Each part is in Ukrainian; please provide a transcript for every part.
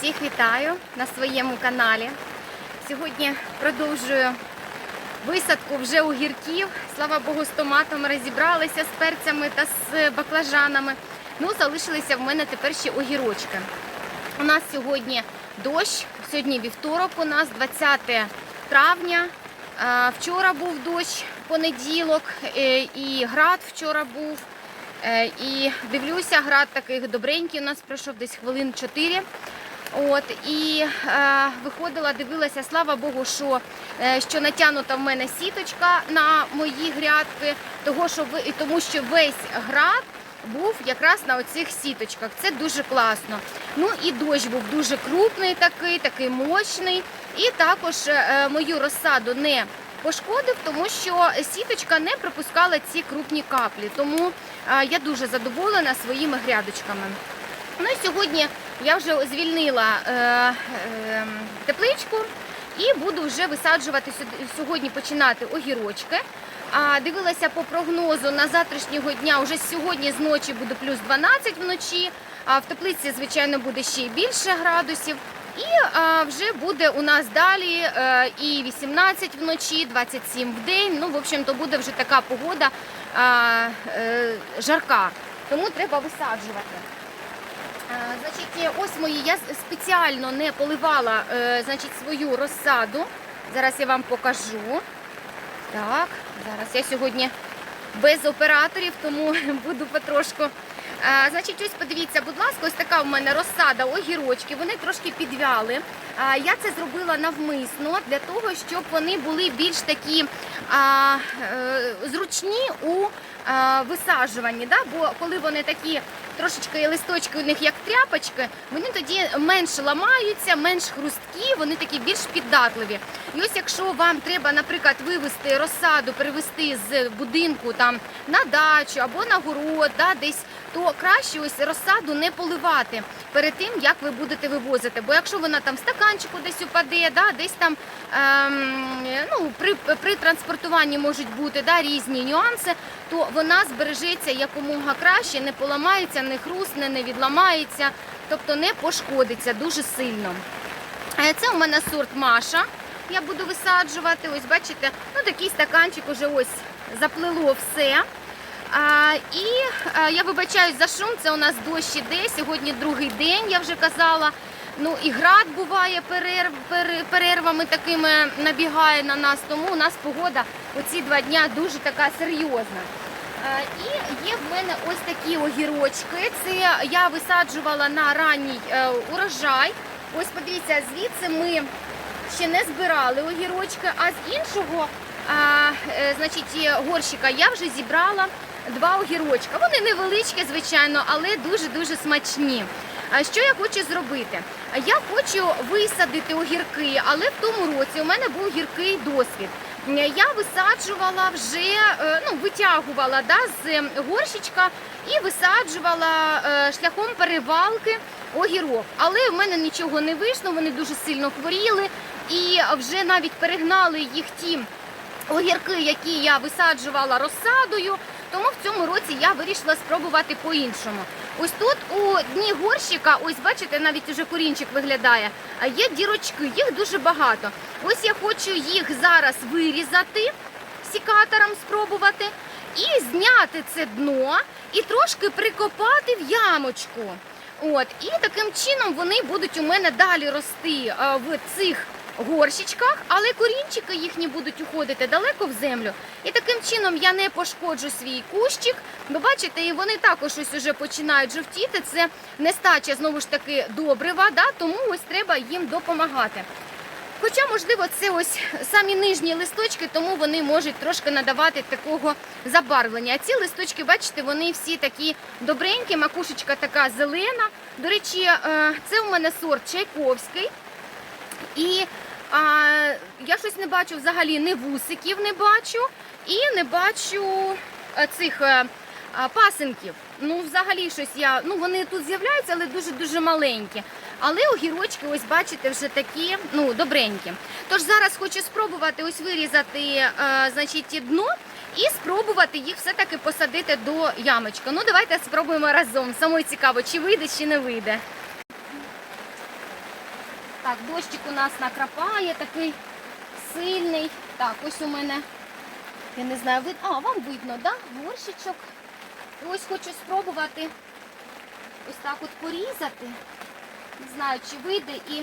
Всіх вітаю на своєму каналі. Сьогодні продовжую висадку вже огірків. Слава Богу, з томатами розібралися, з перцями та з баклажанами. Ну, залишилися в мене тепер ще огірочки. У нас сьогодні дощ, сьогодні вівторок, у нас 20 травня. Вчора був дощ, понеділок, е, і град вчора був. Е, І дивлюся, град такий добренький у нас пройшов десь хвилин 4. От і е, виходила, дивилася, слава Богу, що, е, що натягнута в мене сіточка на мої грядки, того, що ви, тому що весь град був якраз на оцих сіточках. Це дуже класно. Ну і дощ був дуже крупний, такий, такий мощний. І також е, мою розсаду не пошкодив, тому що сіточка не пропускала ці крупні каплі. Тому е, я дуже задоволена своїми грядочками. Ну і сьогодні я вже звільнила е, е, тепличку і буду вже висаджувати сьогодні починати огірочки. Дивилася по прогнозу на завтрашнього дня. Уже сьогодні з ночі буде плюс 12 вночі. А в теплиці, звичайно, буде ще більше градусів. І вже буде у нас далі е, і 18 вночі, 27 в день. Ну, в общем, то буде вже така погода е, жарка. Тому треба висаджувати. Е, Значить, ось мої, я спеціально не поливала е, значить, свою розсаду. Зараз я вам покажу. Так, зараз я сьогодні без операторів, тому буду потрошку. Е, Значить, ось подивіться, будь ласка, ось така у мене розсада огірочки, вони трошки підвяли. Я це зробила навмисно для того, щоб вони були більш такі зручні у а, висаджуванні. Бо коли вони такі трошечки листочки у них як тряпочки, вони тоді менш ламаються, менш хрусткі, вони такі більш піддатливі. І ось якщо вам треба, наприклад, вивезти розсаду, перевезти з будинку там на дачу або на город, да, десь, то краще ось розсаду не поливати перед тим, як ви будете вивозити. Бо якщо вона там в стаканчику десь упаде, да, десь там ем, ну, при, при транспортуванні можуть бути да, різні нюанси, то вона збережеться якомога краще, не поламається, не хрустне, не відламається, тобто не пошкодиться дуже сильно. Е, Це у мене сорт Маша. Я буду висаджувати. Ось бачите, ну такий стаканчик уже ось заплило все. А, і а, я вибачаюсь за шум, це у нас дощ іде. Сьогодні другий день, я вже казала. Ну і град буває перерв, пере- перервами такими набігає на нас. Тому у нас погода оці два дня дуже така серйозна. Е, І є в мене ось такі огірочки. Це я висаджувала на ранній е, урожай. Ось подивіться, звідси ми ще не збирали огірочки, а з іншого а, е, значить, е, горщика я вже зібрала два огірочка. Вони невеличкі, звичайно, але дуже-дуже смачні. А що я хочу зробити? Я хочу висадити огірки, але в тому році у мене був гіркий досвід. Я висаджувала вже, е, ну, витягувала да, з горщичка і висаджувала е, шляхом перевалки огірок. Але в мене нічого не вийшло, вони дуже сильно хворіли і вже навіть перегнали їх ті огірки, які я висаджувала розсадою. Тому в цьому році я вирішила спробувати по-іншому. Ось тут у дні горщика, ось бачите, навіть уже корінчик виглядає. Є дірочки, їх дуже багато. Ось я хочу їх зараз вирізати сікатором спробувати і зняти це дно і трошки прикопати в ямочку. От, і таким чином вони будуть у мене далі рости в цих горщичках, але корінчики їхні будуть уходити далеко в землю. І таким чином я не пошкоджу свій кущик. Бо бачите, і вони також ось уже починають жовтіти. Це нестача знову ж таки добрива, да? тому ось треба їм допомагати. Хоча, можливо, це ось самі нижні листочки, тому вони можуть трошки надавати такого забарвлення. А ці листочки, бачите, вони всі такі добренькі, макушечка така зелена. До речі, е, це у мене сорт Чайковський. І я щось не бачу взагалі ні вусиків не бачу і не бачу е, цих е, а, пасинків. Ну, взагалі щось я. Ну, вони тут з'являються, але дуже-дуже маленькі. Але огірочки, ось бачите, вже такі, ну, добренькі. Тож зараз хочу спробувати ось вирізати, е, значить, дно і спробувати їх все-таки посадити до ямочка. Ну, давайте спробуємо разом. Самою цікаво, чи вийде, чи не вийде. Так, дощик у нас накрапає, такий сильний. Так, ось у мене, я не знаю, вид... а, вам видно, да? Горщичок. Ось хочу спробувати ось так от порізати. Не знаю, чи вийде і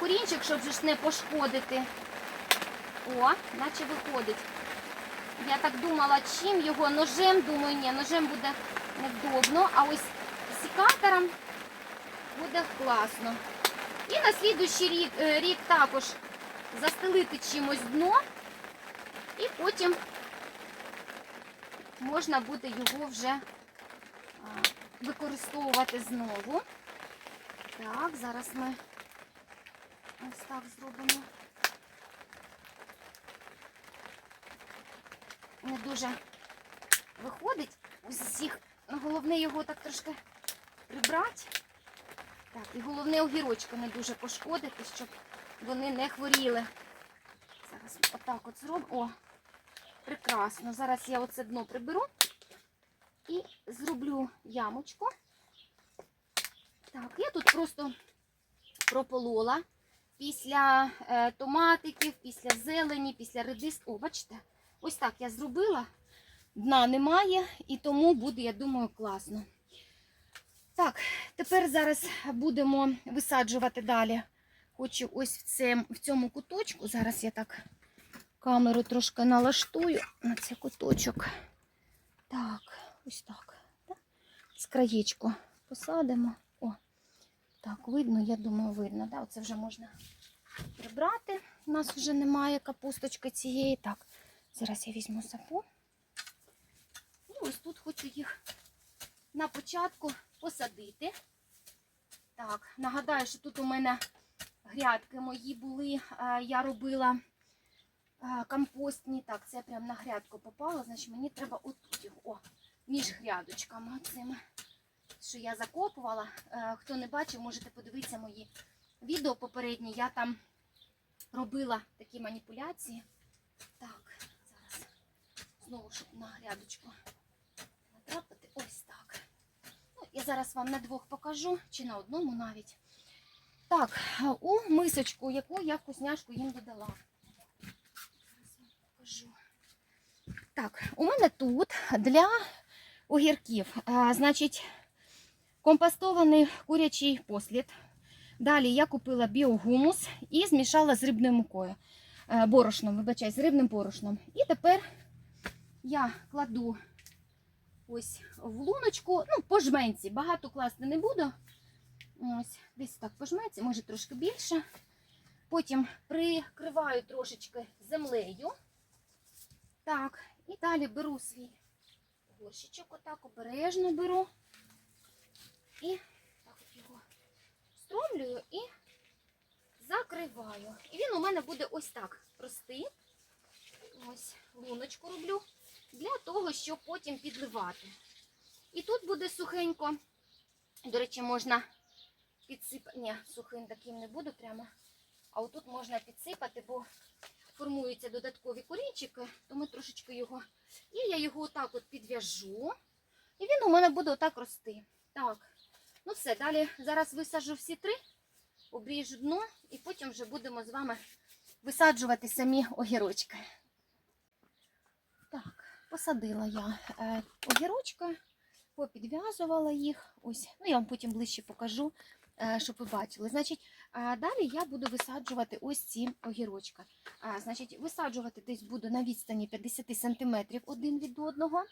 корінчик, щоб ж не пошкодити. О, наче виходить. Я так думала, чим його ножем, думаю, ні, ножем буде невдобно, а ось секатором буде класно. І на слідуючий рік, е, рік також застелити чимось дно, і потім можна буде його вже використовувати знову. Так, зараз ми ось так зробимо. Не дуже виходить з усіх. Ну, Головне його так трошки прибрати. Так, і головне огірочки не дуже пошкодити, щоб вони не хворіли. Зараз отак от зробимо. О, прекрасно. Зараз я оце дно приберу і зроблю ямочку. Так, я тут просто прополола після е, томатиків, після зелені, після редис. О, бачите, ось так я зробила. Дна немає, і тому буде, я думаю, класно. Так, тепер зараз будемо висаджувати далі. Хочу ось в, цем, в цьому куточку. Зараз я так камеру трошки налаштую на цей куточок. Так, ось так. так. З краєчку посадимо. О, так, видно, я думаю, видно. Да? Оце вже можна прибрати. У нас вже немає капусточки цієї. Так, зараз я візьму сапу. І ось тут хочу їх на початку посадити. Так, нагадаю, що тут у мене грядки мої були. е, Я робила е, компостні. Так, це прямо на грядку попало, значить мені треба отут його, о, між грядочками цими, що я закопувала. Е, Хто не бачив, можете подивитися мої відео попередні. Я там робила такі маніпуляції. Так, зараз знову щоб на грядочку натрапити. Ось так. Ну, я зараз вам на двох покажу, чи на одному навіть. Так, у мисочку, яку я вкусняшку їм додала. Покажу. Так, у мене тут для огірків, а, значить, компостований курячий послід. Далі я купила біогумус і змішала з рибною мукою. Е, Борошном, вибачай, з рибним борошном. І тепер я кладу ось в луночку, ну, по жменці. Багато класти не буду. Ось, десь так по жменці, може трошки більше. Потім прикриваю трошечки землею. Так, і далі беру свій горщичок, отак обережно беру. І так от його стромлюю і закриваю. І він у мене буде ось так рости. Ось луночку роблю для того, щоб потім підливати. І тут буде сухенько. До речі, можна підсипати. Ні, сухим таким не буду прямо. А отут можна підсипати, бо формуються додаткові корінчики, то ми трошечки його. І я його отак от підв'яжу. І він у мене буде отак рости. Так, ну все, далі зараз висаджу всі три, обріжу дно і потім вже будемо з вами висаджувати самі огірочки. Посадила я е, огірочки, попідв'язувала їх. Ось, ну я вам потім ближче покажу, е, щоб ви бачили. Значить, е, далі я буду висаджувати ось ці огірочки. Значить, висаджувати десь буду на відстані 50 см один від одного,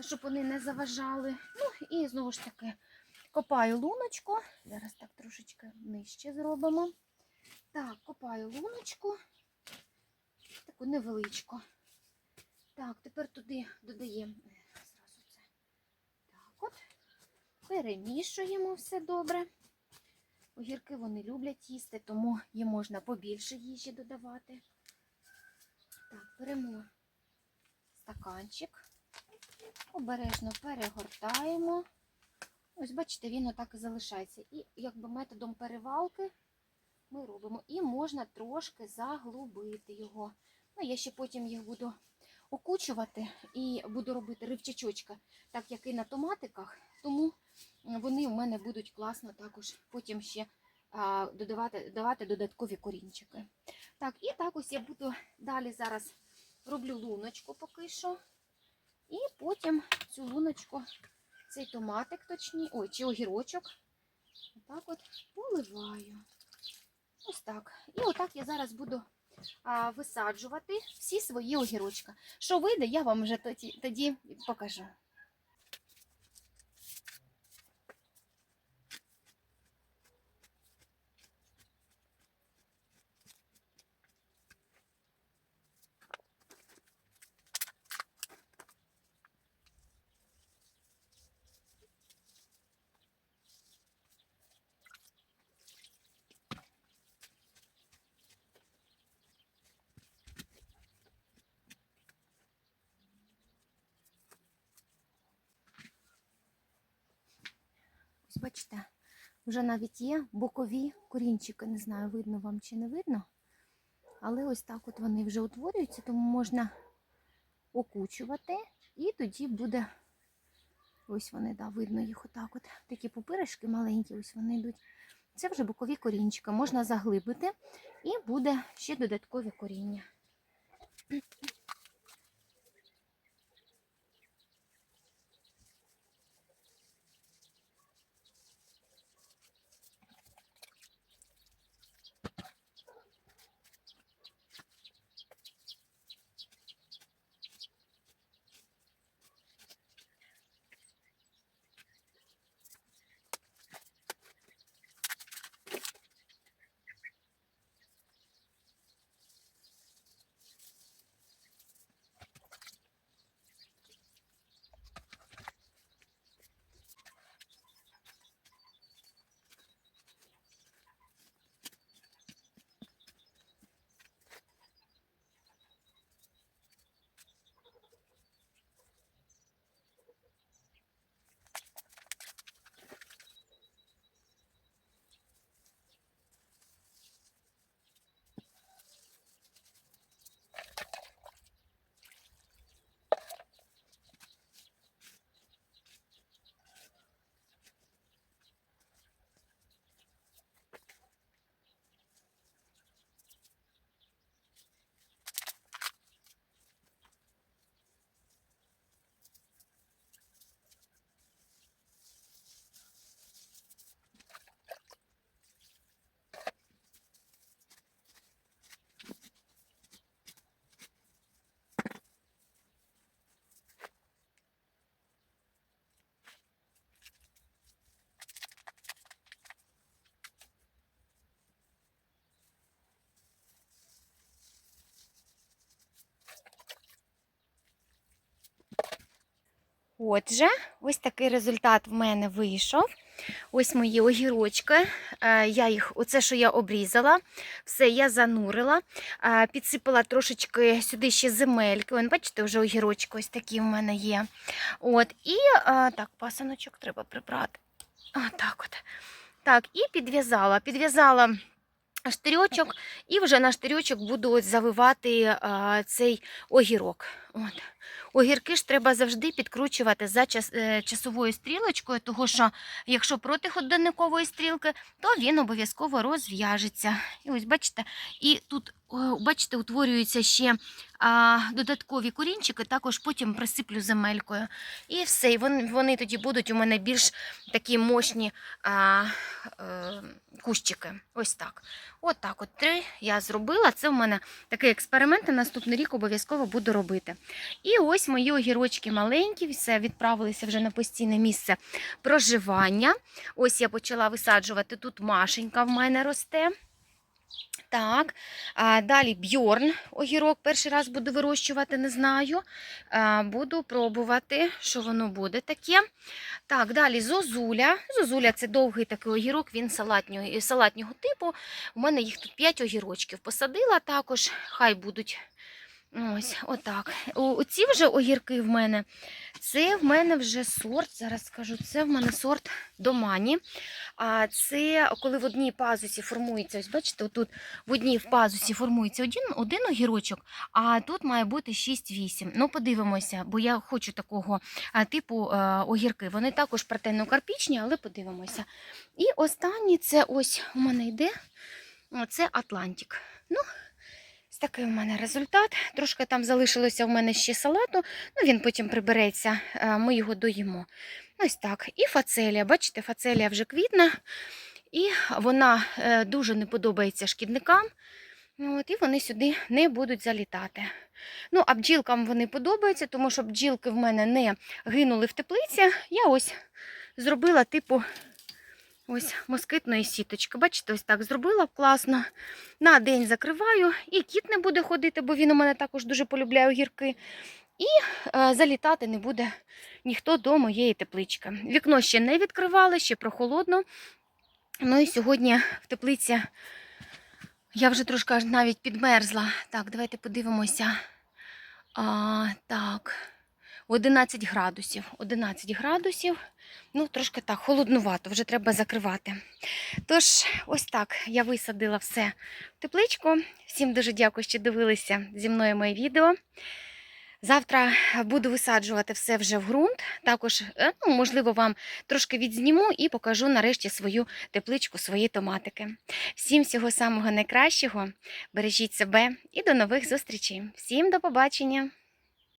щоб вони не заважали. Ну і знову ж таки копаю луночку. Зараз так трошечки нижче зробимо. Так, копаю луночку, таку невеличку. Так, тепер туди додаємо е, зразу це. Так от. Перемішуємо все добре. Огірки вони люблять їсти, тому їм можна побільше їжі додавати. Так, беремо стаканчик, обережно перегортаємо. Ось, бачите, він отак і залишається. І якби методом перевалки ми робимо. І можна трошки заглубити його. Ну, я ще потім їх буду окучувати і буду робити ривчачочки, так як і на томатиках, тому вони у мене будуть класно також потім ще додавати, давати додаткові корінчики. Так, і так ось я буду далі зараз роблю луночку поки що. І потім цю луночку, цей томатик точні, ой, чи огірочок, отак от поливаю. Ось так. І отак я зараз буду висаджувати всі свої огірочка. Що вийде, я вам вже тоді покажу. Ось бачите, вже навіть є бокові корінчики. Не знаю, видно вам чи не видно. Але ось так от вони вже утворюються, тому можна окучувати, і тоді буде. Ось вони, да, видно їх отак. от. Такі пупиришки маленькі, ось вони йдуть. Це вже бокові корінчики. Можна заглибити, і буде ще додаткові коріння. Отже, ось такий результат в мене вийшов. Ось мої огірочки. Е, Я їх, оце, що я обрізала, все я занурила, Е, підсипала трошечки сюди ще земельки. Вон, бачите, вже огірочки ось такі в мене є. От, і е, так, пасаночок треба прибрати. Отак от. Так, і підв'язала. Підв'язала штирьочок, і вже на штирьочок буду завивати цей огірок. От. Огірки ж треба завжди підкручувати за час, е, часовою стрілочкою, тому що якщо проти годинникової стрілки, то він обов'язково розв'яжеться. І ось бачите, і тут бачите, утворюються ще а, додаткові корінчики, також потім присиплю земелькою. І все, і вони, вони тоді будуть у мене більш такі мощні а, е, кущики. Ось так. От так от три я зробила. Це в мене такий експеримент, на наступний рік обов'язково буду робити. І ось мої огірочки маленькі, все відправилися вже на постійне місце проживання. Ось я почала висаджувати. Тут Машенька в мене росте. Так, далі бьорн огірок. Перший раз буду вирощувати, не знаю. Буду пробувати, що воно буде таке. Так, далі зозуля. Зозуля це довгий такий огірок, він салатнього, салатнього типу. У мене їх тут 5 огірочків. Посадила також, хай будуть Ось, отак. Оці вже огірки в мене. Це в мене вже сорт, зараз скажу, це в мене сорт домані. А це коли в одній пазусі формується, ось бачите, отут в одній пазусі формується один, один огірочок, а тут має бути 6-8. Ну, подивимося, бо я хочу такого типу е, огірки. Вони також партенно-карпічні, але подивимося. І останній це ось у мене йде. Це Атлантик. Ну, Ось такий у мене результат. Трошки там залишилося в мене ще салату, ну він потім прибереться, е, ми його доїмо. Ось так. І фацелія. Бачите, фацелія вже квітна, і вона е, дуже не подобається шкідникам. Ну, От, і вони сюди не будуть залітати. Ну, а бджілкам вони подобаються, тому що бджілки в мене не гинули в теплиці. Я ось зробила типу ось москитної сіточки. Бачите, ось так зробила класно. На день закриваю, і кіт не буде ходити, бо він у мене також дуже полюбляє огірки. І е, залітати не буде ніхто до моєї теплички. Вікно ще не відкривали, ще прохолодно. Ну і сьогодні в теплиці я вже трошки навіть підмерзла. Так, давайте подивимося. А, так, 11 градусів. 11 градусів. Ну, трошки так, холоднувато, вже треба закривати. Тож, ось так я висадила все в тепличку. Всім дуже дякую, що дивилися зі мною моє відео. Завтра буду висаджувати все вже в ґрунт. Також, е, ну, можливо, вам трошки відзніму і покажу нарешті свою тепличку, свої томатики. Всім всього самого найкращого. Бережіть себе і до нових зустрічей. Всім до побачення!